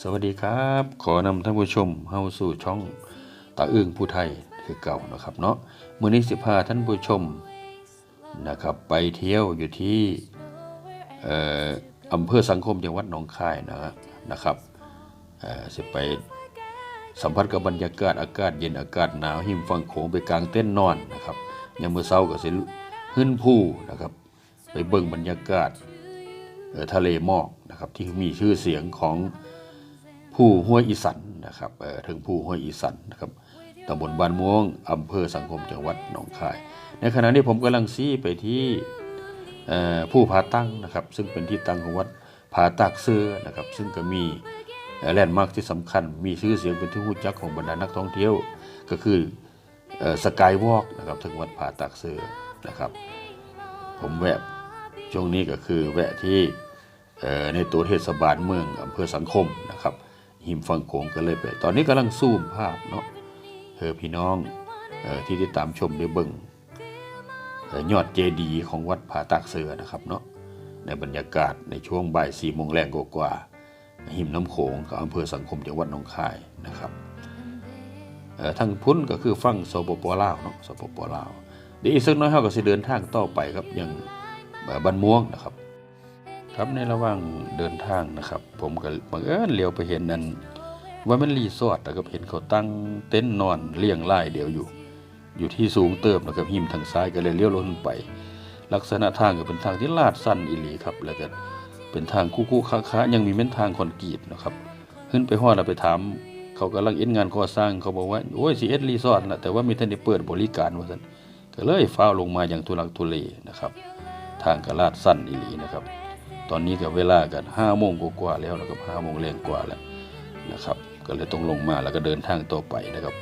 สวัสดีครับ ขอนำท่านผู้ชมเข้าสู่ช่องตาอึ้งผู้ไทยคือเก่านะครับเนาะมื้อนี้สิพาท่านผู้ชมนะครับไปเที่ยวอยู่ที่อำเภอสังคมจังหวัดหนองคายนะฮะนะครับสิไปสัมผัสกับบรรยากาศอากาศเย็นอากาศหนาวหิมฟังโขงไปกลางเต้นนอนนะครับยามมื้อเช้าก็สิขึ้นภูนะครับ ไปเบิ่งบรรยากาศ ทะเลหมอกนะครับที่มีชื่อเสียงของผู้ห้วยอีสันนะครับเอ่อถึงผู้ห้วยอีสันนะครับตำบลบ้านม่วงอำเภอสังคมจังหวัดหนองคาย ในขณะนี้ผมกำลังซี้ไปที่ผู้ผาตั้งนะครับ ซึ่งเป็นที่ตั้งของวัดผาตากเสื้อนะครับ ซึ่งก็มีแลนด์มาร์คที่สำคัญ มีชื่อเสียงเป็นที่รู้จักของบรรดานักท่องเที่ยว ก็คือสกายวอล์กนะครับถึงวัดผาตากเสื้อนะครับ ผมแวะช่วงนี้ก็คือแวะที่ ในตัวเทศบาลเมืองอำเภอสังคมนะครับหิมฟังโขงก็เลยไป ตอนนี้กำลังซูมภาพเนาะเออพี่น้องออที่ติดตามชมได้เบิ่งเอ่อยอดเจดีย์ของวัดผาตากเสือนะครับเนาะในบรรยากาศในช่วงบ่ายสี่โมงแรงกว่าหิมน้ำโขงกับอำเภอสังคมจังหวัดหนองคายนะครับเอ่อทางพุ้นก็คือฝั่งสปปลาวเนาะสปปลาวเดี๋ยวอีกสักน้อยเฮาก็สิเดินทางต่อไปครับยังบ้านม่วงนะครับ ครับในระหว่างเดินทางนะครับ ผมก็บังเอิญเลี้ยวไปเห็นนั่นว่ามันรีสอร์ทนะครับเห็นเขาตั้งเต็นท์นอนเรียงรายเดียวอยู่ อยู่ที่สูงเติมนะครับหิมทางซ้ายก็เลยเลี้ยวรถขึ้นไป ลักษณะทางก็เป็นทางที่ลาดสั้นอีหลีครับ แล้วก็เป็นทางคุกๆค้าๆยังมีเส้นทางคอนกรีตนะครับขึ้นไปฮอดแล้วไปถาม เขากำลังเอ็นงานก่อสร้างเขาบอกว่าโอ้ยสิเอ็ดรีสอร์ทนะแต่ว่ามีท่านได้เปิดบริการว่าซั่นก็เลยฟ้าลงมาอย่างทุลักทุเลนะครับ ทางก็ลาดสั้นอีหลีนะครับ ตอนนี้ก็เวลากันห้าโมงกว่าแล้วนะครับห้าโมงแรงกว่าแล้วนะครับ ก็เลยต้องลงมาแล้วก็เดินทางต่อไปนะครับ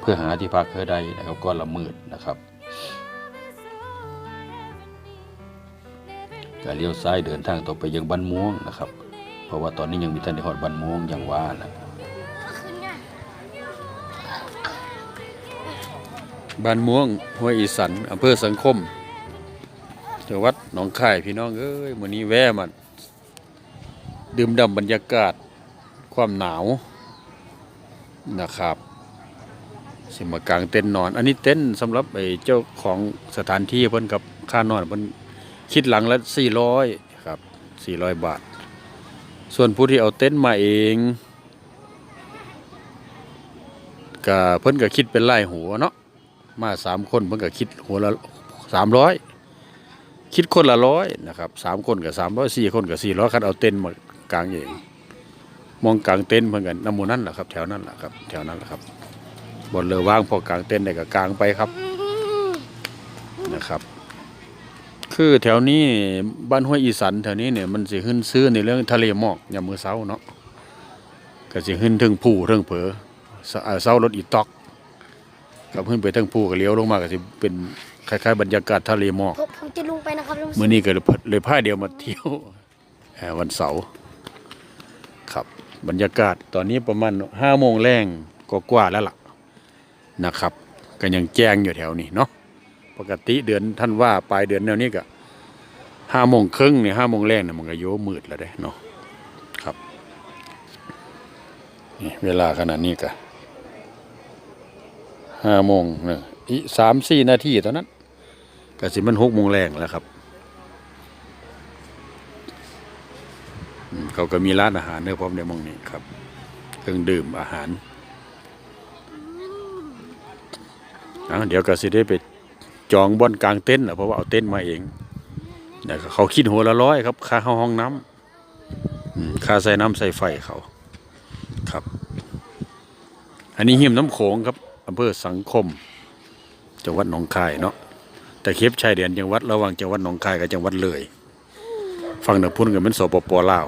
เพื่อหาที่พักเพื่อใดนะครับก็ละมืดนะครับก็เลี้ยวซ้ายเดินทางต่อไปยังบ้านม่วงนะครับ เพราะว่าตอนนี้ยังมีท่านในหอดบ้านม่วงอย่างว่านะบ้านม่วงห้วยอีสันอำเภอสังคม จังหวัดหนองคายพี่น้องเอ้ยมื้อนี้แวะมาดื่มด่ำบรรยากาศความหนาวนะครับสิมากลางเต็นท์นอน อันนี้เต็นท์สำหรับไอ้เจ้าของสถานที่เพิ่นกับค่านอนเพิ่นคิดหลังละ400ครับ400บาท ส่วนผู้ที่เอาเต็นท์มาเองก็เพิ่นก็คิดเป็นรายหัวเนาะมาสามคนเพิ่นก็คิดหัวละ300 คิดคนละร้อยนะครับสามคนกับสามร้อยสี่คนกับสี่ร้อยคันเอาเต็นท์มากลางเองมองกลางเต็นท์เพื่อนกันน้ำมูนั่นแหละครับ แถวนั้นแหละครับแถวนั้นแหละครับบนเรือว่างพอกลางเต็นท์ได้ก็กลางไปครับนะครับ คือแถวนี้บ้านห้วยอีสันแถวนี้เนี่ยมันสิขึ้นซื้อในเรื่องทะเลหมอกยามมือเช้าเนาะก็สิขึ้นถึงผู้เทิงเผอเสอ่าเช้ารถอีตอกกับขึ้นไปเทิงผู้ก็เลี้ยวลงมาก็สิเป็น คล้ายๆบรรยากาศทะเลหมอกผมผมจะลงไปนะครับลุงมื่อนี้ก็เลยเลยพาเดียวมาเที่ยวเอ่อวันเสาร์ครับบรรยากาศตอนนี้ประมาณห้าโมงแรงก็กว่าๆแล้วล่ะนะครับก็ยังแจ้งอยู่แถวนี้เนาะปกติเดือนท่านว่าปลายเดือนแนวนี้ก็ห้าโมงครึ่งเนี่ยห้าโมงแรงเนี่ยมันก็โยมืดแล้วเด้เนาะครับนี่เวลาขนาดนี้ก็ห้าโมงเนี่ยอีกสามสี่นาทีเท่านั้น กสิมันหกโมงแรงแล้วครับ เขาก็มีร้านอาหารเนื้อพร้อมในมองนี้ครับเครื่องดื่มอาหารเดี๋ยวกสิได้ไปจองบอนกลางเต็นท์เพราะว่าเอาเต็นท์มาเองแต่เขาคิดหัวละร้อยครับ ค่าเข้าห้องน้ำค่าใส่น้ำใส่ไฟเขาครับ อันนี้หิมน้ำโขงครับอำเภอสังคม จังหวัดหนองคายเนาะ แต่เคปชายแดนจังหวัดระหว่างจังหวัดหนองคายกับจังหวัดเลยฝั่งเหนือพุ่นกับมันสปปลาว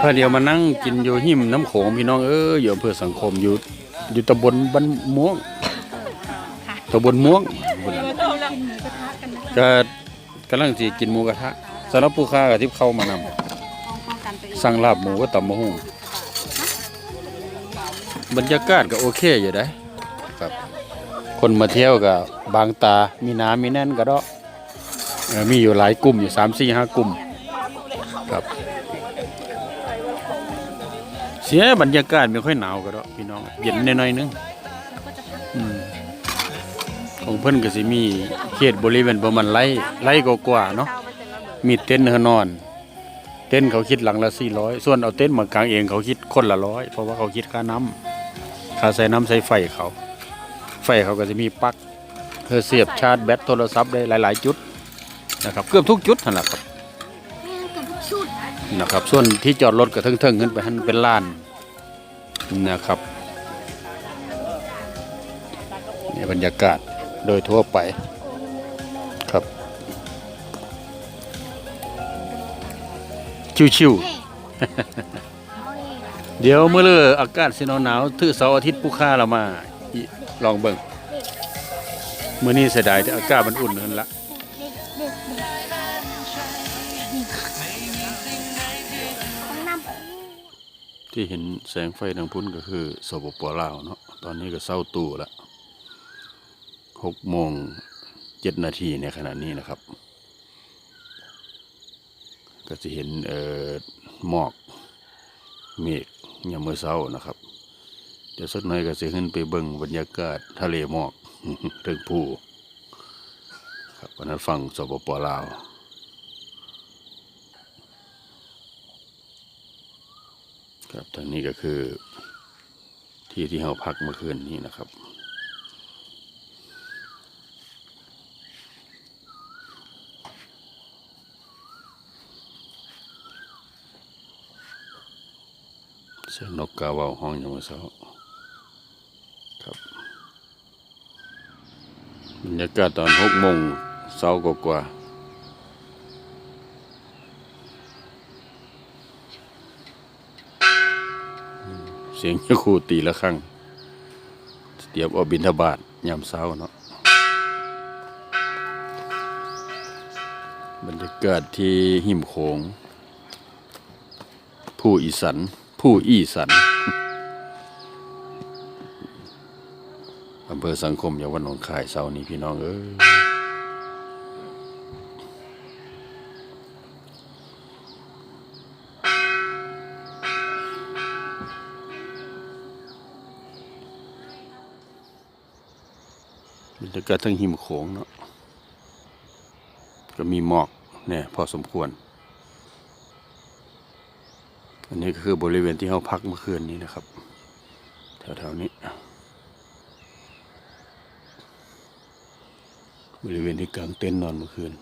พาเดียวมานั่งกินอยู่หิมน้ำโขงพี่น้องเอออยู่อำเภอสังคมอยู่อยู่ตำบลบ้านม่วงตำบลม่วงก็กำลังสิกินหมูกระทะสำหรับผู้ค้ากับที่เข้ามานำสั่งลาบหมูก็ตำมะฮุ่งบรรยากาศก็โอเคอยู่ได้ครับ คนมาเที่ยวกับบางตา มีน้ำมีแน่นก็ดอกเอ่อมีอยู่หลายกลุ่มอยู่สามสี่ห้ากลุ่มครับเสียบรรยากาศไม่ค่อยหนาวก็ดอกพี่น้องเย็นน่อยๆนึงอของเพิ่นก็สิมีเขตบริเวณประมาณไร่ไร่กว่าเนาะมีเต็นท์ให้นอน เต็นท์เขาคิดหลังละ400ส่วนเอาเต็นท์มากางเองเขาคิดคนละร้อยเพราะว่าเขาคิดค่าน้ำค่าใส่น้ำใส่ไฟเขา ไฟเขาก็จะมีปลั๊กเพื่อเสียบชาร์จแบตโทรศัพท์ได้หลาย ๆ จุดนะครับเกือบทุกจุดนั่นแหละครับแม่งกับทุกชุดนะครับส่วนที่จอดรถก็เทิงๆขึ้นไปหันเป็นลานนะครับนี่บรรยากาศโดยทั่วไปครับชิวเฮ้เอานี่ๆเดี๋ยวเมื่อเลืออากาศสิหนาวๆถือเสาร์อาทิตย์ผู้ค่าเรามาอิ ลองเบิ่งมื้อนี้เสียดายแต่อากาศมันอุ่นนั่นละที่เห็นแสงไฟทางพุ่นก็คือสปปลาวเนาะตอนนี้ก็เศร้าตู่ละหกโมงเจ็ดนาทีในขณะนี้นะครับ ก็จะเห็นเอ่อหมอกเมฆยามมือเช้านะครับ เดี๋ยวสักหน่อยก็จะขึ้นไปเบิ่งบรรยากาศทะเลหมอกเทิงภูครับวันนั้นฟังสปปลาวครับทางนี้ก็คือที่ที่เราพักเมื่อคืนนี้นะครับ เสียงนกกาเว่าห้องอย่างเมื่อเช้า ครับบรรยากาศตอนหกโมงเช้ากว่าเสียงยะคูตีละครั้งเตรียมออกบินทบาทยามเช้าเนาะบรรยากาศที่หิมโขง ผู้อีสัน ผู้อีสัน อำเภอสังคมยาวันหนองคายเช้านี้พี่น้องเอ้ยบรรยากาศทั้งหิมโขงเนาะก็มีหมอกเนี่ยพอสมควร อันนี้ก็คือบริเวณที่เราพักเมื่อคืนนี้นะครับ แถวๆนี้ บริเวณที่กลางเต็นท์นอนเมื่อคืน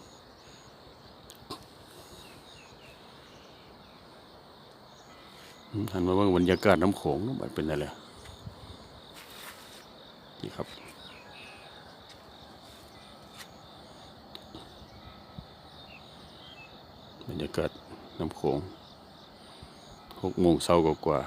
อืมหันมาเบิ่งบรรยากาศน้ำโขงนาะมันเป็นอะไรนี่ครับบรรยากาศน้ำโขงหกโมงเช้ากว่า